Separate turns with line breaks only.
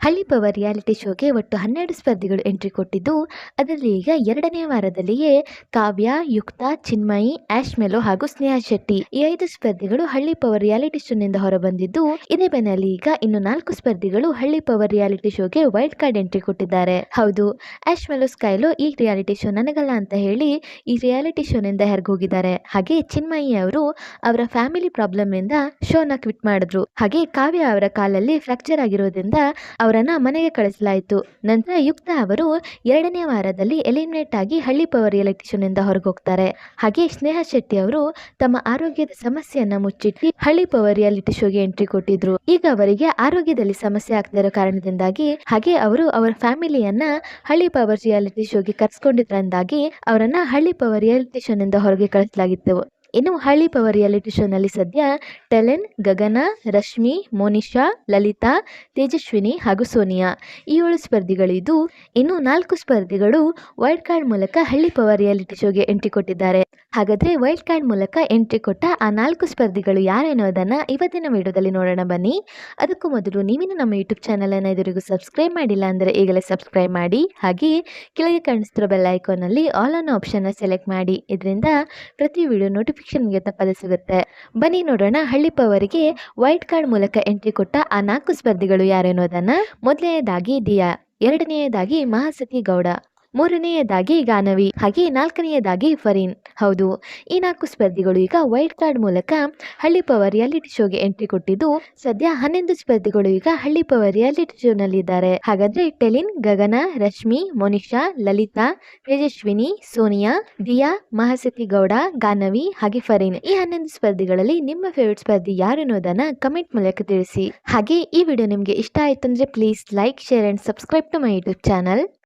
ಹಳ್ಳಿ power reality ಶೋಗೆ ಒಟ್ಟು ಹನ್ನೆರಡು ಸ್ಪರ್ಧಿಗಳು ಎಂಟ್ರಿ ಕೊಟ್ಟಿದ್ದು, ಅದರಲ್ಲಿ ಈಗ ಎರಡನೇ ವಾರದಲ್ಲಿಯೇ ಕಾವ್ಯ, ಯುಕ್ತ, ಚಿನ್ಮಯಿ, ಆಶ್ ಮೆಲೋ ಹಾಗೂ ಸ್ನೇಹ ಶೆಟ್ಟಿ ಈ ಐದು ಸ್ಪರ್ಧಿಗಳು ಹಳ್ಳಿ ಪವರ್ ರಿಯಾಲಿಟಿ ಶೋನಿಂದ ಹೊರಬಂದಿದ್ದು, ಇದೇ ಬೆನ್ನಲ್ಲಿ ಈಗ ಇನ್ನು ನಾಲ್ಕು ಸ್ಪರ್ಧಿಗಳು ಹಳ್ಳಿ ಪವರ್ ರಿಯಾಲಿಟಿ ಶೋಗೆ ವೈಲ್ಡ್ ಕಾರ್ಡ್ ಎಂಟ್ರಿ ಕೊಟ್ಟಿದ್ದಾರೆ. ಹೌದು, ಆಶ್ ಮೆಲೋ ಸ್ಕೈಲು ಈ ರಿಯಾಲಿಟಿ ಶೋ ನನಗಲ್ಲ ಅಂತ ಹೇಳಿ ಈ ರಿಯಾಲಿಟಿ ಶೋನಿಂದ ಹೊರಗೋಗಿದ್ದಾರೆ. ಹಾಗೆ ಚಿನ್ಮಯಿ ಅವರು ಅವರ ಫ್ಯಾಮಿಲಿ ಪ್ರಾಬ್ಲಮ್ ಇಂದ ಶೋನ ಕ್ವಿಟ್ ಮಾಡಿದ್ರು. ಹಾಗೆ ಕಾವ್ಯ ಅವರ ಕಾಲಲ್ಲಿ ಫ್ರಾಕ್ಚರ್ ಆಗಿರೋದ್ರಿಂದ ಅವರನ್ನ ಮನೆಗೆ ಕಳಿಸಲಾಯಿತು. ನಂತರ ಯುಕ್ತ ಅವರು ಎರಡನೇ ವಾರದಲ್ಲಿ ಎಲಿಮಿನೇಟ್ ಆಗಿ ಹಳ್ಳಿ ಪವರ್ ರಿಯಾಲಿಟಿ ಶೋನಿಂದ ಹೊರಗೋಗ್ತಾರೆ. ಹಾಗೆ ಸ್ನೇಹ ಶೆಟ್ಟಿ ಅವರು ತಮ್ಮ ಆರೋಗ್ಯದ ಸಮಸ್ಯೆಯನ್ನ ಮುಚ್ಚಿಟ್ಟು ಹಳ್ಳಿ ಪವರ್ ರಿಯಾಲಿಟಿ ಶೋಗೆ ಎಂಟ್ರಿ ಕೊಟ್ಟಿದ್ರು. ಈಗ ಅವರಿಗೆ ಆರೋಗ್ಯದಲ್ಲಿ ಸಮಸ್ಯೆ ಆಗ್ತಾ ಇರೋ ಕಾರಣದಿಂದಾಗಿ ಹಾಗೆ ಅವರು ಅವರ ಫ್ಯಾಮಿಲಿಯನ್ನ ಹಳ್ಳಿ ಪವರ್ ರಿಯಾಲಿಟಿ ಶೋಗೆ ಕರ್ಸ್ಕೊಂಡಿದ್ರಿಂದಾಗಿ ಅವರನ್ನ ಹಳ್ಳಿ ಪವರ್ ರಿಯಾಲಿಟಿ ಶೋನಿಂದ ಹೊರಗೆ ಕಳಿಸಲಾಗಿತ್ತು. ಇನ್ನು ಹಳ್ಳಿ ಪವರ್ ರಿಯಾಲಿಟಿ ಶೋನಲ್ಲಿ ಸದ್ಯ ಟೆಲೆನ್, ಗಗನ, ರಶ್ಮಿ ಮೋನಿಶಾ ಲಲಿತಾ, ತೇಜಸ್ವಿನಿ ಹಾಗೂ ಸೋನಿಯಾ. ಈ ಏಳು ಸ್ಪರ್ಧಿಗಳಿದ್ದು ಇನ್ನು ನಾಲ್ಕು ಸ್ಪರ್ಧಿಗಳು ವೈಲ್ಡ್ ಕಾರ್ಡ್ ಮೂಲಕ ಹಳ್ಳಿ ಪವರ್ ರಿಯಾಲಿಟಿ ಶೋಗೆ ಎಂಟ್ರಿ ಕೊಟ್ಟಿದ್ದಾರೆ. ಹಾಗಾದ್ರೆ ವೈಲ್ಡ್ ಕಾರ್ಡ್ ಮೂಲಕ ಎಂಟ್ರಿ ಕೊಟ್ಟ ಆ ನಾಲ್ಕು ಸ್ಪರ್ಧಿಗಳು ಯಾರೆನ್ನೋದನ್ನ ಇವತ್ತಿನ ವಿಡಿಯೋದಲ್ಲಿ ನೋಡೋಣ ಬನ್ನಿ. ಅದಕ್ಕೂ ಮೊದಲು ನೀವು ನಮ್ಮ ಯೂಟ್ಯೂಬ್ ಚಾನಲನ್ನು ಇದುವರೆಗೂ ಸಬ್ಸ್ಕ್ರೈಬ್ ಮಾಡಿಲ್ಲ ಅಂದರೆ ಈಗಲೇ ಸಬ್ಸ್ಕ್ರೈಬ್ ಮಾಡಿ. ಹಾಗೆ ಕೆಳಗೆ ಕಾಣಿಸ್ತಿರೋ ಬೆಲ್ ಐಕಾನಲ್ಲಿ ಆಲ್ ಅನ್ನೋ ಆಪ್ಷನ್ನ ಸೆಲೆಕ್ಟ್ ಮಾಡಿ. ಇದರಿಂದ ಪ್ರತಿ ವಿಡಿಯೋ ನೋಟಿಫಿಕೇಶನ್ಗೆ ತಪ್ಪದೆ ಸಿಗುತ್ತೆ. ಬನ್ನಿ ನೋಡೋಣ ಹಳ್ಳಿ ಪವರ್ಗೆ ವೈಟ್ ಕಾರ್ಡ್ ಮೂಲಕ ಎಂಟ್ರಿ ಕೊಟ್ಟ ಆ ನಾಲ್ಕು ಸ್ಪರ್ಧಿಗಳು ಯಾರೆನ್ನೋದನ್ನ ಮೊದಲನೆಯದಾಗಿ ದಿಯಾ ಎರಡನೆಯದಾಗಿ ಮಹಾಸತಿ ಗೌಡ. ಮೂರನೆಯದಾಗಿ ಗಾನವಿ, ಹಾಗೆ ನಾಲ್ಕನೆಯದಾಗಿ ಫರೀನ್. ಹೌದು, ಈ ನಾಲ್ಕು ಸ್ಪರ್ಧಿಗಳು ಈಗ ವೈಟ್ ಕಾರ್ಡ್ ಮೂಲಕ ಹಳ್ಳಿ ಪವರ್ ರಿಯಾಲಿಟಿ ಶೋಗೆ ಎಂಟ್ರಿ ಕೊಟ್ಟಿದ್ದು, ಸದ್ಯ ಹನ್ನೊಂದು ಸ್ಪರ್ಧಿಗಳು ಈಗ ಹಳ್ಳಿ ಪವರ್ ರಿಯಾಲಿಟಿ ಶೋನಲ್ಲಿದ್ದಾರೆ. ಹಾಗಾದ್ರೆ ಟೆಲಿನ್, ಗಗನ, ರಶ್ಮಿ ಮೋನಿಷಾ ಲಲಿತಾ, ತೇಜಸ್ವಿನಿ, ಸೋನಿಯಾ, ದಿಯಾ, ಮಹಾಸತಿ ಗೌಡ, ಗಾನವಿ, ಹಾಗೆ ಫರೀನ್. ಈ ಹನ್ನೊಂದು ಸ್ಪರ್ಧಿಗಳಲ್ಲಿ ನಿಮ್ಮ ಫೇವರಿಟ್ ಸ್ಪರ್ಧಿ ಯಾರು ಅನ್ನೋದನ್ನ ಕಮೆಂಟ್ ಮೂಲಕ ತಿಳಿಸಿ. ಹಾಗೆ ಈ ವಿಡಿಯೋ ನಿಮಗೆ ಇಷ್ಟ ಆಯ್ತು ಅಂದ್ರೆ please like share and subscribe to my YouTube channel